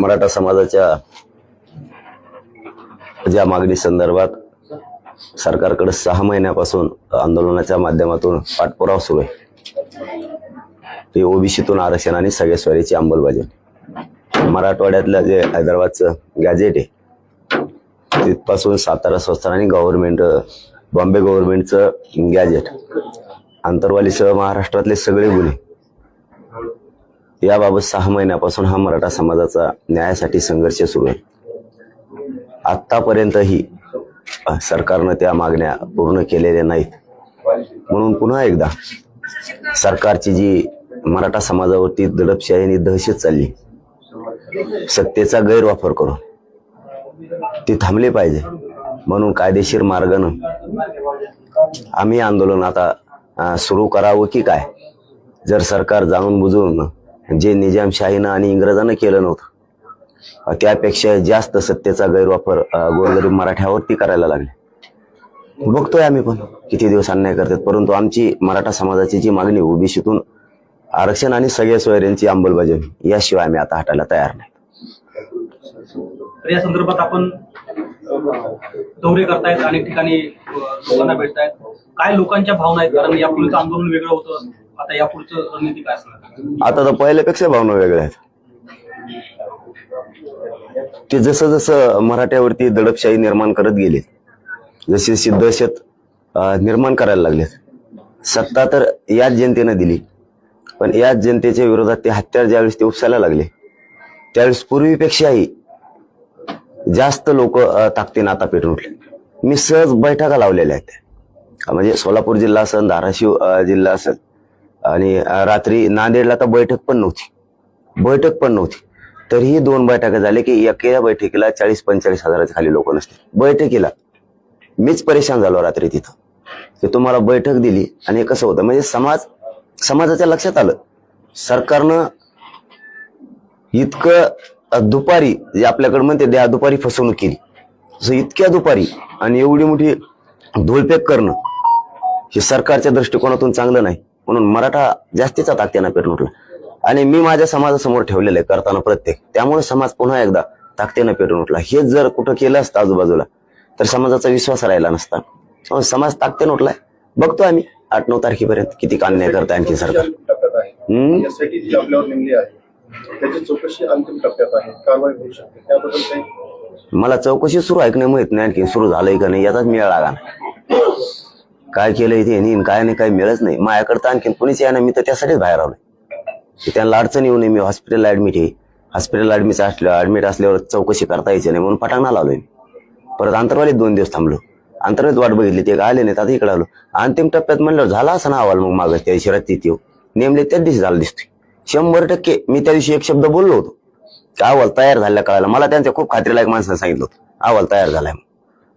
मराठा समाजाच्या ज्या मागणी संदर्भात सरकारकडे सहा महिन्यापासून आंदोलनाच्या माध्यमातून पाठपुरावा सुरू आहे. ते ओबीसीतून आरक्षण आणि सगळ्या स्वारीची अंमलबजावणी. मराठवाड्यातलं जे हैदराबादचं गॅजेट आहे तिथपासून सातारा संस्थान आणि गव्हर्नमेंट बॉम्बे गव्हर्नमेंटचं गॅजेट आंतरवालीसह महाराष्ट्रातले सगळे गुन्हे याबाबत सहा महिन्यापासून हा मराठा समाजाचा न्यायासाठी संघर्ष सुरू आहे. आत्तापर्यंतही सरकारनं त्या मागण्या पूर्ण केलेल्या नाहीत. म्हणून पुन्हा एकदा सरकारची जी मराठा समाजावरती दडपशाही आणि दहशत चालली सत्तेचा गैरवापर करून ती थांबली पाहिजे. म्हणून कायदेशीर मार्गानं आम्ही आंदोलन आता सुरू करावं की काय? जर सरकार जाणून बुजून जे निजामशाहीनं आणि इंग्रजानं केलं नव्हतं. त्यापेक्षा जास्त सत्तेचा गैरवापर गोरगरीब मराठ्यावरती करायला लागले. बघतोय आम्ही पण किती दिवस अन्याय करतात. परंतु आमची मराठा समाजाची जी मागणी ओबीसीतून आरक्षण आणि सगळ्या सोयऱ्यांची अंमलबजावणी याशिवाय आम्ही आता हटायला तयार नाही. या संदर्भात आपण दौरे करतायत अनेक ठिकाणी लोकांना भेटतायत. काय लोकांच्या भावना आहेत? कारण यापूर्वीचं आंदोलन वेगळं होतं. आता यापुढचं रणनीती काय असणार? आता तर पहिल्यापेक्षा भावना वेगळ्या आहेत. ते जसं जसं मराठ्यावरती दडपशाही निर्माण करत गेले जशी जशी दहशत निर्माण करायला लागलेत सत्ता तर याच जनतेनं दिली पण याच जनतेच्या विरोधात ते हत्यार ज्यावेळेस ते उपसायला लागले त्यावेळेस पूर्वीपेक्षाही जास्त लोक ताकदीनं आता पेटून उठले. मी सहज बैठका लावलेल्या आहेत. म्हणजे सोलापूर जिल्हा असेल धाराशिव जिल्हा असेल आणि रात्री नांदेडला तर बैठक पण नव्हती. बैठक पण नव्हती. तरीही दोन बैठका झाल्या की एका बैठकीला चाळीस पंचेचाळीस हजाराच्या खाली लोक नसते बैठकीला. मीच परेशान झालो रात्री तिथं. की तुम्हाला बैठक दिली आणि हे कसं होतं? म्हणजे समाज समाजाच्या लक्षात आलं. सरकारनं इतकं दुपारी जे आपल्याकडे म्हणते द्या दुपारी फसवणूक केली. असं इतक्या दुपारी आणि एवढी मोठी धोलपेक करणं हे सरकारच्या दृष्टिकोनातून चांगलं नाही. म्हणून मराठा जास्तीचा ताकदीनं पेटून उठला. आणि मी माझ्या समाजासमोर ठेवलेलं आहे करताना प्रत्येक. त्यामुळे समाज पुन्हा एकदा ताकदीनं पेटून उठला. हेच जर कुठं केलं असतं आजूबाजूला तर समाजाचा विश्वास राहिला नसता. त्यामुळे समाज ताकदीनं उठलाय. बघतो आम्ही आठ नऊ तारखेपर्यंत किती अन्याय करताय आणखी सरकार. मला चौकशी सुरू आहे. की नाही माहीत नाही आणखी. सुरू झालंय का नाही याचाच मेळ लागा काय केलंय ते नाही काय नाही काही मिळत नाही. माझ्याकडे तर आणखी कोणीच आहे ना मी तर त्यासाठीच बाहेर आलोय. की त्यांना अडचण येऊ नये मी हॉस्पिटलला ऍडमिट आहे. हॉस्पिटलला ऍडमिट असल्या ऍडमिट असल्यावर चौकशी करता यायची नाही म्हणून पटांगणाला आलोय परत अंतरवालीत दोन दिवस थांबलो. अंतर्गत वाट बघितली ते काय आले नाहीत आता इकडे आलो. अंतिम टप्प्यात म्हणलं झाला असं ना अहवाल मग मागं त्या दिवशी रात्री येऊ. नेमले त्याच दिवशी झाला दिसतोय. शंभर टक्के मी त्या दिवशी एक शब्द बोललो होतो. अहवाल तयार झाल्या कळायला मला त्यांच्या खूप खात्रीलायक माणसाने सांगितलं होतं. अहवाल तयार झालाय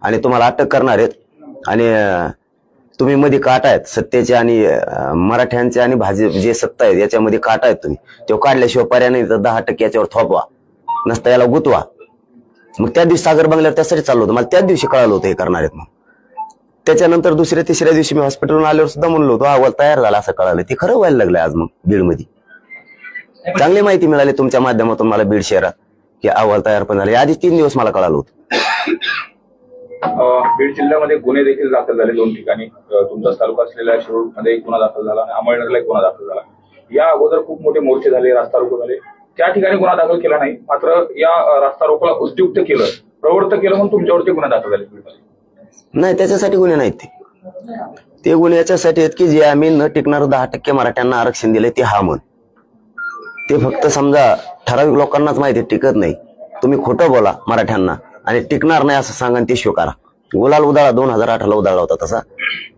आणि तुम्हाला अटक करणार आहेत. आणि तुम्ही मध्ये काटा आहेत सत्तेचे आणि मराठ्यांचे आणि भाजप जे सत्ता आहेत याच्यामध्ये काटा आहेत तुम्ही. तो काढल्याशिवाय पर्याय नाही तर दहा टक्के याच्यावर थोपवा. नसता याला गुतवा. मग त्या दिवशी सागर बंगल्यावर त्यासाठी चाललो होतं. मला त्याच दिवशी कळालं होतं हे करणार आहेत मग त्याच्यानंतर दुसऱ्या तिसऱ्या दिवशी मी हॉस्पिटलवरून आल्यावर सुद्धा म्हणलो होतो अहवाल तयार झाला असं कळालं. ते खरं व्हायला लागलं आज मग बीडमध्ये. चांगली माहिती मिळाली तुमच्या माध्यमातून मला बीड शहरात की अहवाल तयार पण झाले. आधी तीन दिवस मला कळालं होतं. बीड जिल्ह्यामध्ये गुन्हे देखील दाखल झाले दोन ठिकाणी. तुमचा तालुका असलेल्या शिरूरमध्ये एक गुन्हा दाखल झाला आणि अमळनेरला एक गुन्हा दाखल झाला. या अगोदर खूप मोठे मोर्चे झाले रास्ता रोको झाले. त्या ठिकाणी गुन्हा दाखल केला नाही. मात्र या रास्ता रोकोला उद्युक्त केलं प्रवृत्त केलं म्हणून तुमच्यावरती गुन्हा दाखल झाले. नाही त्याच्यासाठी गुन्हे नाहीत ते. ते गुन्हे याच्यासाठी आहेत की जे आम्ही न टिकणार दहा टक्के मराठ्यांना आरक्षण दिले ते हा म्हण. ते फक्त समजा ठराविक लोकांनाच माहिती आहे, टिकत नाही. तुम्ही खोटं बोला मराठ्यांना. आणि टिकणार नाही असं सांगा ते स्वीकारा गुलाल उदाळा दोन हजार अठराला उदाळला होता तसा.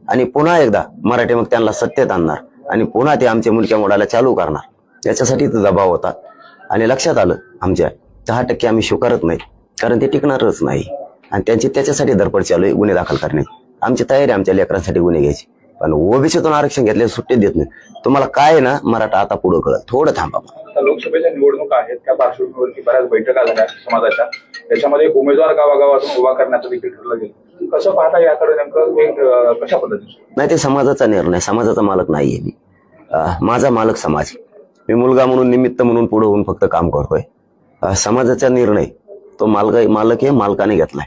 आणि पुन्हा एकदा मराठी मग त्यांना सत्तेत आणणार आणि पुन्हा ते आमच्या मुलक्या मोडायला चालू करणार. याच्यासाठी तो दबाव होता. आणि लक्षात आलं आमच्या दहा टक्के आम्ही स्वीकारत नाही. कारण ते टिकणारच नाही. आणि त्यांची त्याच्यासाठी धडपड चालू आहे गुन्हे दाखल करणे. आमची तयारी आमच्या लेकरांसाठी गुन्हे घ्यायची. पण ओबीसीतून आरक्षण घेतले सुट्टी देत नाही. तुम्हाला काय आहे ना मराठा आता पुढं कळत थोडं थांबा. लोकसभेच्या निवडणुका आहेत त्या पार्श्वभूमीवरती बऱ्याच बैठका झाल्या समाजाच्या. त्याच्यामध्ये उमेदवार गावागावातून उभा करण्याचं देखील ठरलं गेलं. कसं पाहता याकडे नेमकं? एक कशा पद्धतीचं नाही ते समाजाचा निर्णय. समाजाचा मालक नाहीये मी. माझा मालक समाज मी मुलगा म्हणून निमित्त म्हणून पुढे होऊन फक्त काम करतोय. समाजाचा निर्णय तो मालक मालक आहे मालकाने घेतलाय.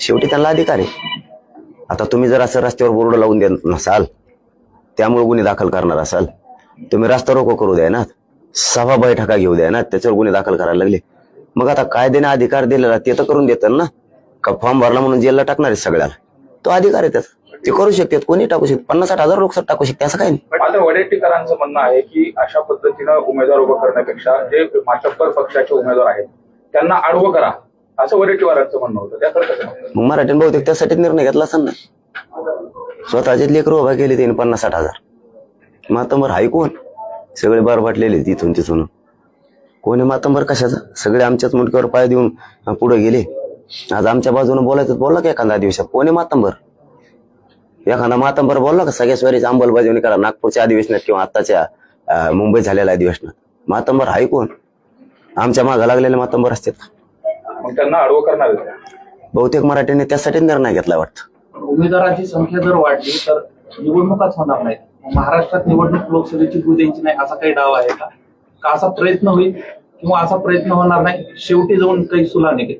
शेवटी त्यांना अधिकार आहे. आता तुम्ही जर असं रस्त्यावर बोर्ड लावून देत नसाल त्यामुळे गुन्हे दाखल करणार असाल तुम्ही रस्ता रोको करू द्या ना. सभा बैठका घेऊ द्या ना. त्याच्यावर गुन्हे दाखल करायला लागले. मग आता कायद्याने अधिकार दिलेला ते तर करून देतात ना. का फॉर्म भरला म्हणून जेलला टाकणार आहे सगळ्याला. तो अधिकार आहे त्याचा. ते करू शकतात कोणी टाकू शकतात पन्नास साठ हजार लोक टाकू शकते असं काही नाही. आता वडेट्टीकरांचं म्हणणं आहे की अशा पद्धतीनं उमेदवार उभं करण्यापेक्षा जे माचप्पर पक्षाचे उमेदवार आहेत त्यांना आडवं करा. असं वडेट्टीवारांचं म्हणणं होतं. त्याकडे? मग मराठीने बहुतेक त्यासाठी निर्णय घेतला असेल ना. स्वतःचे लेकर उभा केले त्यांनी पन्नास साठ हजार मातंबर हाय कोण? सगळे बरबाटलेले तिथून तिथून कोणी मातंबर कशाचा? सगळे आमच्याच मुंडक्यावर पाय देऊन पुढे गेले. आज आमच्या बाजूने बोलायचं बोलला का एखादा दिवसात कोणी मातंबर एखादा मातंबर बोलला का? सगळ्या स्वारीची अंमलबजावणी करा. नागपूरच्या अधिवेशनात किंवा आत्ताच्या अं, मुंबईत झालेल्या अधिवेशनात मातंबर हाय कोण? आमच्या मागं लागलेले मातंबर असतात. त्यांना आडवं करणार? बहुतेक मराठीने त्यासाठी निर्णय घेतला वाटतं. उमेदवारांची संख्या जर वाढली तर निवडणुकाच होणार नाहीत. महाराष्ट्रात निवडणूक लोकसभेची नाही असा काही डाव आहे का? का असा प्रयत्न होईल किंवा असा प्रयत्न होणार नाही? शेवटी जाऊन काही सुला निघेल.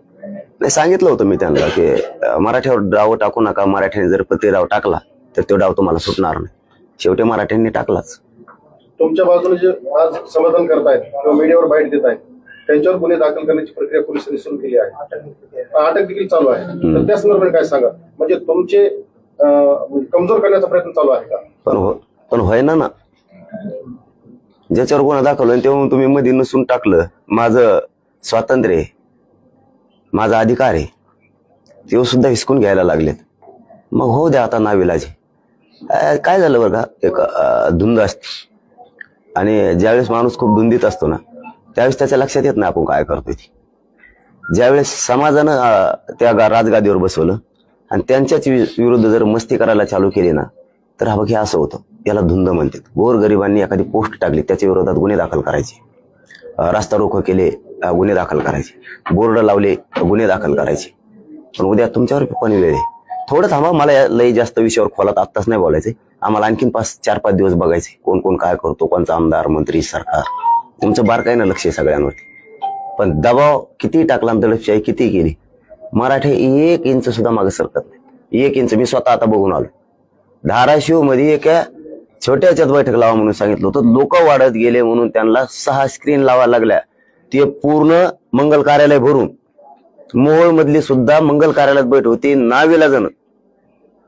नाही सांगितलं होतं मी त्यांना की अं, मराठीवर डाव टाकू नका. मराठीने जर प्रति डाव टाकला तर तो डाव तुम्हाला सुटणार नाही. शेवटी मराठ्यांनी टाकलाच. तुमच्या बाजूने जे आज समाधान करतायत किंवा मीडियावर बाईट देत आहेत त्यांच्यावर गुन्हे दाखल करण्याची प्रक्रिया पोलिसांनी सुरू केली आहे. अटक देखील चालू आहे. तर त्या संदर्भात काय सांगा म्हणजे तुमचे अं, कमजोर करण्याचा प्रयत्न चालू आहे का? पण हो पण होईना ना. ज्याच्यावर गुन्हा दाखवला तेव्हा तुम्ही मध्ये नसून टाकलं माझं स्वातंत्र्य आहे. माझा अधिकार आहे. तेव्हा सुद्धा हिसकून घ्यायला लागलेत. मग हो द्या आता नाविलाजी. काय झालं बरं का? एक धुंद असते. आणि ज्यावेळेस माणूस खूप धुंदीत असतो ना त्यावेळेस त्याच्या लक्षात येत नाही आपण काय करतोय ती. ज्यावेळेस समाजानं त्या गा- राजगादीवर बसवलं आणि त्यांच्याच वि- विरुद्ध जर मस्ती करायला चालू केली ना तर हा बघ हे असं होतं. याला धुंद म्हणतात. गोरगरिबांनी एखादी पोस्ट टाकली त्याच्या विरोधात गुन्हे दाखल करायचे. रास्ता रोख केले गुन्हे दाखल करायचे. बोर्ड लावले गुन्हे दाखल करायचे. पण उद्या तुमच्यावर पण वेळ आहे? थोडं थांबा मला या लई जास्त विषयावर खोलात आत्ताच नाही बोलायचे आम्हाला आणखीन पाच चार पाच दिवस बघायचे. कोण कोण काय करतो कोणचा आमदार मंत्री सरकार. तुमचं बारकाईनं लक्ष आहे सगळ्यांवरती. पण दबाव किती टाकला दडपशाही किती केली? मराठी एक इंच सुद्धा मागे सरकत नाही एक इंच मी स्वतः आता बघून आलो. धाराशिवमध्ये एका छोट्या याच्यात बैठक लावा म्हणून सांगितलं होतं. लोक वाढत गेले म्हणून त्यांना सहा स्क्रीन लावायला लागल्या. ते पूर्ण मंगल कार्यालय भरून. मोहोळ मधली सुद्धा मंगल कार्यालयात बैठ होती. नावीला जण.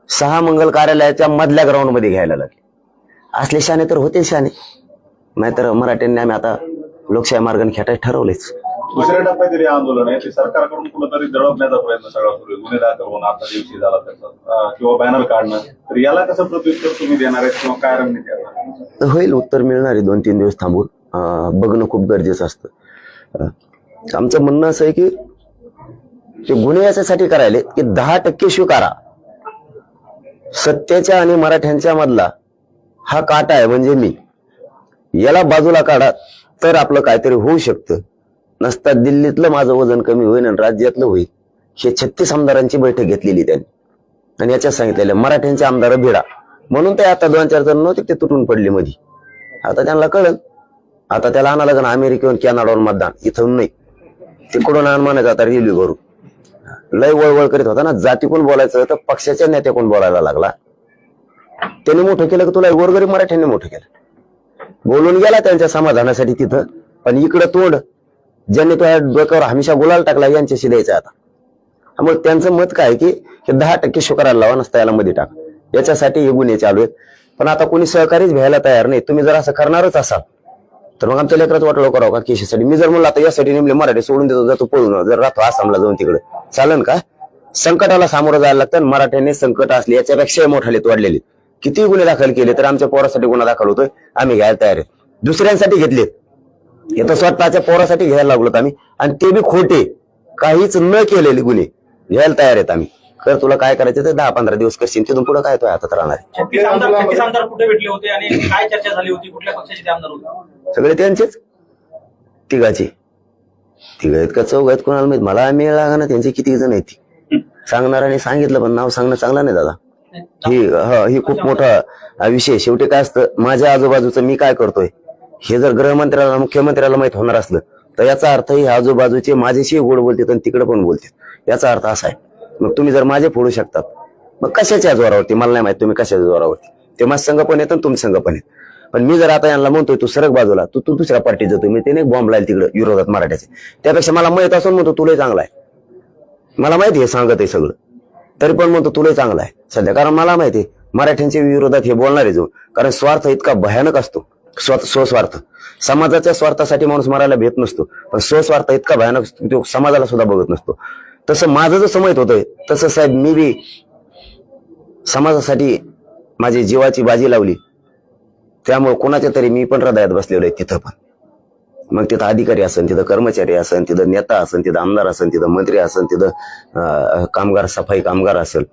सहा मंगल कार्यालयाच्या मधल्या ग्राउंडमध्ये घ्यायला लागले. असले शाने तर होते शाने नाहीतर मराठ्यांनी आम्ही आता लोकशाही मार्गाने खेटायला ठरवलेच. दुसऱ्या टप्प्यात तरी आंदोलन आहे. ते सरकारकडून कुठंतरी दडपण्याचा प्रयत्न सगळा सुरू आहे. गुन्हे दाखल होणं आता दिवशी झाला त्याचा किंवा बॅनर काढणं. तर याला कसं प्रत्युत्तर तुम्ही देणार आहे किंवा काय रणनीती असणार होईल उत्तर मिळणार आहे. दोन तीन दिवस थांबून. बघणं खूप गरजेचं असतं. आमचं म्हणणं असं आहे की ते गुन्हे याच्यासाठी करायले की दहा टक्के स्वीकारा. सत्याच्या आणि मराठ्यांच्या मधला हा काटा आहे म्हणजे मी. याला बाजूला काढा तर आपलं काहीतरी होऊ शकतं. नसता दिल्लीतलं माझं वजन कमी होईल आणि राज्यातलं होईल. हे छत्तीस आमदारांची बैठक घेतलेली त्यांनी. आणि याच्यात सांगितलेलं मराठ्यांचे आमदार भिडा. म्हणून ते आता दोन चार जण नव्हते ते तुटून पडले मध्ये आता त्यांना कळल. आता त्याला आणायला लागलं अमेरिकेहून कॅनडावर मतदान. इथून नाही. तिकडून आण म्हणायचं आता रेल्वे भरून लय वळवळ करीत होता ना जाती कोण बोलायचं तर पक्षाच्या नेत्या कोण बोलायला लागला. त्यांनी मोठं केलं की तुला? गोरगरीब मराठ्यांनी मोठं केलं. बोलून गेला त्यांच्या समाधानासाठी तिथं. पण इकडं तोंड ज्यांनी तो डोक्यावर हमेशा गुलाल टाकला यांच्याशी द्यायचा आता. त्यामुळे त्यांचं मत काय की हे दहा टक्के शुक्राला लावा नसता याला मध्ये टाका. याच्यासाठी हे गुन्हे चालू आहेत. पण आता कोणी सहकारीच घ्यायला तयार नाही. तुम्ही जर असं करणारच असाल तर मग आमच्या लेकरात वाटलं करावं का केशीसाठी? मी जर म्हणलं आता यासाठी नेमले मराठी सोडून देतो जातो पळून जर राहतो आसामला जाऊन तिकडे. चालन का? संकटाला सामोरं जायला लागतं मराठ्याने मराठ्यांनी संकट असले याच्यापेक्षा मोठाले वाढलेले किती गुन्हे दाखल केले तर आमच्या पोरासाठी गुन्हा दाखल होतोय. आम्ही घ्यायला तयार आहे. दुसऱ्यांसाठी घेतलेत. हे तर स्वतःच्या पोरासाठी घ्यायला लागलो आम्ही. आणि ते बी खोटे. काहीच न केलेले गुन्हे. घ्यायला तयार आहेत आम्ही. तर तुला काय करायचं ते दहा पंधरा दिवस करशील. तिथून पुढे काय तो हातात राहणार आहे. छत्तीस आमदार छत्तीस आमदार कुठे भेटले होते आणि काय चर्चा झाली होती? कुठल्या पक्षाचे ते आमदार होते? सगळे त्यांचेच. तिघाचे. तिघ आहेत का चौघ आहेत कोणाला माहीत? मला मिळ लागा ना त्यांचे किती जण आहेत ती. सांगणाऱ्याने सांगितलं पण नाव सांगणं चांगलं नाही दादा. ही ह ही खूप मोठा विषय शेवटी काय असतं? माझ्या आजूबाजूचं मी काय करतोय? हे जर गृहमंत्र्याला मुख्यमंत्र्याला माहीत होणार असलं तर याचा अर्थ हे आजूबाजूचे माझ्याशी गोड बोलतात आणि तिकडे पण बोलतात याचा अर्थ असा आहे. मग तुम्ही जर माझे फोडू शकतात मग कशाच्या जोरावरती? मला नाही माहीत तुम्ही कशाच्या जोरावरती. ते माझ्या संघ पण येत आणि संघ पण येत. पण मी जर आता यांना म्हणतोय तू सरक बाजूला तू तू दुसऱ्या पार्टीत जातो मी त्याने बॉम्ब लाईल तिकडे विरोधात मराठ्याचे. त्यापेक्षा मला माहीत असून म्हणतो तुलाही चांगला आहे. मला माहिती आहे सांगत आहे सगळं. तरी पण म्हणतो तुलाही चांगला आहे. सध्या कारण मला माहिती आहे मराठ्यांच्या विरोधात हे बोलणारे जो कारण स्वार्थ इतका भयानक असतो. स्वस्वार्थ. समाजाच्या स्वार्थासाठी माणूस मरायला भेट नसतो. पण स्वस्वार्थ इतका भयानक तो समाजाला सुद्धा बघत नसतो. तसं माझं जसं माहीत होतंय तसं साहेब मी बी समाजासाठी माझी जीवाची बाजी लावली. त्यामुळे कोणाच्या तरी मी पण हृदयात बसलेलो आहे तिथं पण. मग तिथं अधिकारी असेल तिथं कर्मचारी असेल तिथं नेता असेल तिथं आमदार असेल तिथं मंत्री असेल तिथं कामगार सफाई कामगार असेल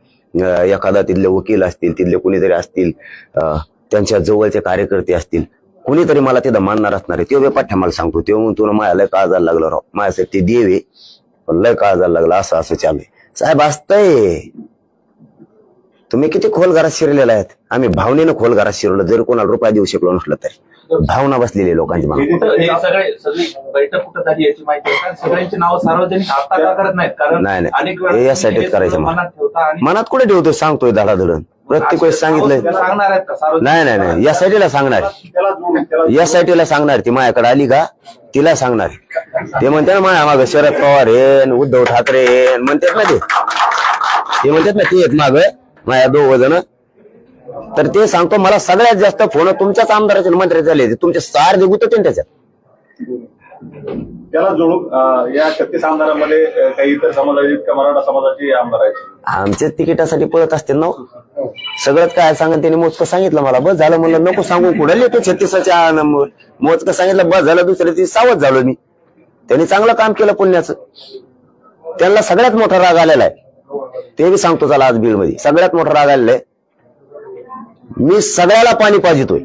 एखादा तिथले वकील असतील तिथले कोणीतरी असतील अं, त्यांच्या जवळचे कार्यकर्ते असतील कोणीतरी मला तिथं मानणार असणार आहे. तो पाठ्या मला सांगतो. तो म्हणून तुला माझ्या लय काळजाला लागलं राव. माझ्यासाठी ते देव आहे. पण लय काळजाला लागलं. असं असं चालू आहे. साहेब असतंय. तुम्ही किती खोल घरात शिरलेला आहेत? आम्ही भावनेनं खोल घरात शिरलो. जरी कोणाला रुपया देऊ शकलो नसलं तरी. भावना बसलेली लोकांची नाही, नाही. हे करायचं. मनात कुठे ठेवतो सांगतोय धडाधडण प्रत्येक वेळेस सांगितलंय. नाही नाही नाही. या साईडला सांगणार या साईडला सांगणार ती माझ्याकडे आली का? तिला सांगणार ते म्हणते ना माझ्या माग शरद पवार हे न उद्धव ठाकरे म्हणतात ना ते. ते म्हणतात ना ते एक माग. माझ्या दोघ जण. तर ते सांगतो मला सगळ्यात जास्त फोन तुमच्याच आमदाराचे मंत्र्याचे झाले तुमचे सार होते ना त्याच्यात. त्याला जोडून या छत्तीस आमदारांमध्ये काही इतर समाजाचे का मराठा समाजाचे आमदार आहेत. आमच्या तिकिटासाठी पळत असते ना हो? सगळंच काय सांगा त्यांनी मोजकं सांगितलं मला. बस झालं म्हणलं नको सांगू कुठे येतो छत्तीसाच्या मोजकं सांगितलं बस झालं दुसऱ्या दिवशी सावध झालो मी. त्यांनी चांगलं काम केलं पुण्याचं. त्यांना सगळ्यात मोठा राग आलेला आहे. ते मी सांगतो चला आज बीडमध्ये सगळ्यात मोठा राग आलेला आहे. मी सगळ्याला पाणी पाजितोय.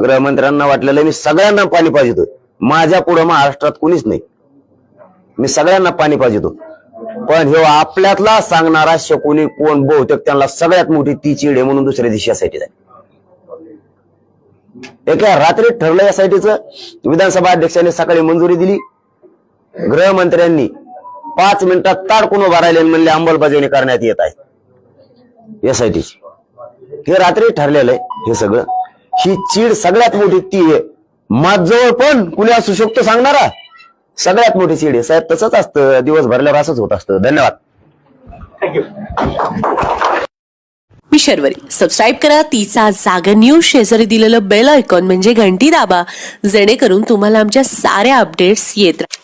गृहमंत्र्यांना वाटलेलं मी सगळ्यांना पाणी पाजितोय. माझ्या पुढे महाराष्ट्रात कोणीच नाही. मी सगळ्यांना पाणी पाजितो पण हे आपल्यातला सांगणारा शकुनी कोण बहुतेक त्यांना सगळ्यात मोठी ती चीड आहे म्हणून दुसऱ्या दिवशी यासाठी जाईल. एका रात्री ठरलं यासाठीचं विधानसभा अध्यक्षांनी सकाळी मंजुरी दिली. गृहमंत्र्यांनी पाच मिनिटात ताडकून उभा राहिले म्हणले अंमलबजावणी करण्यात येत आहे. यासाठीची. हे रात्री ठरलेलं आहे हे सगळं. ही चीड सगळ्यात मोठी ती आहे. माझजवळ पण कुणी असू शकतो सांगणारा. सगळ्यात मोठी चीड आहे. साहेब तसंच असतं. दिवस भरल्यावर असंच होत असतं. धन्यवाद. मी शर्वरी. सबस्क्राईब करा. तिचा जागर न्यूज शेजारी दिलेलं बेल आयकॉन म्हणजे घंटी दाबा. जेणेकरून तुम्हाला आमच्या साऱ्या अपडेट्स येत राहतील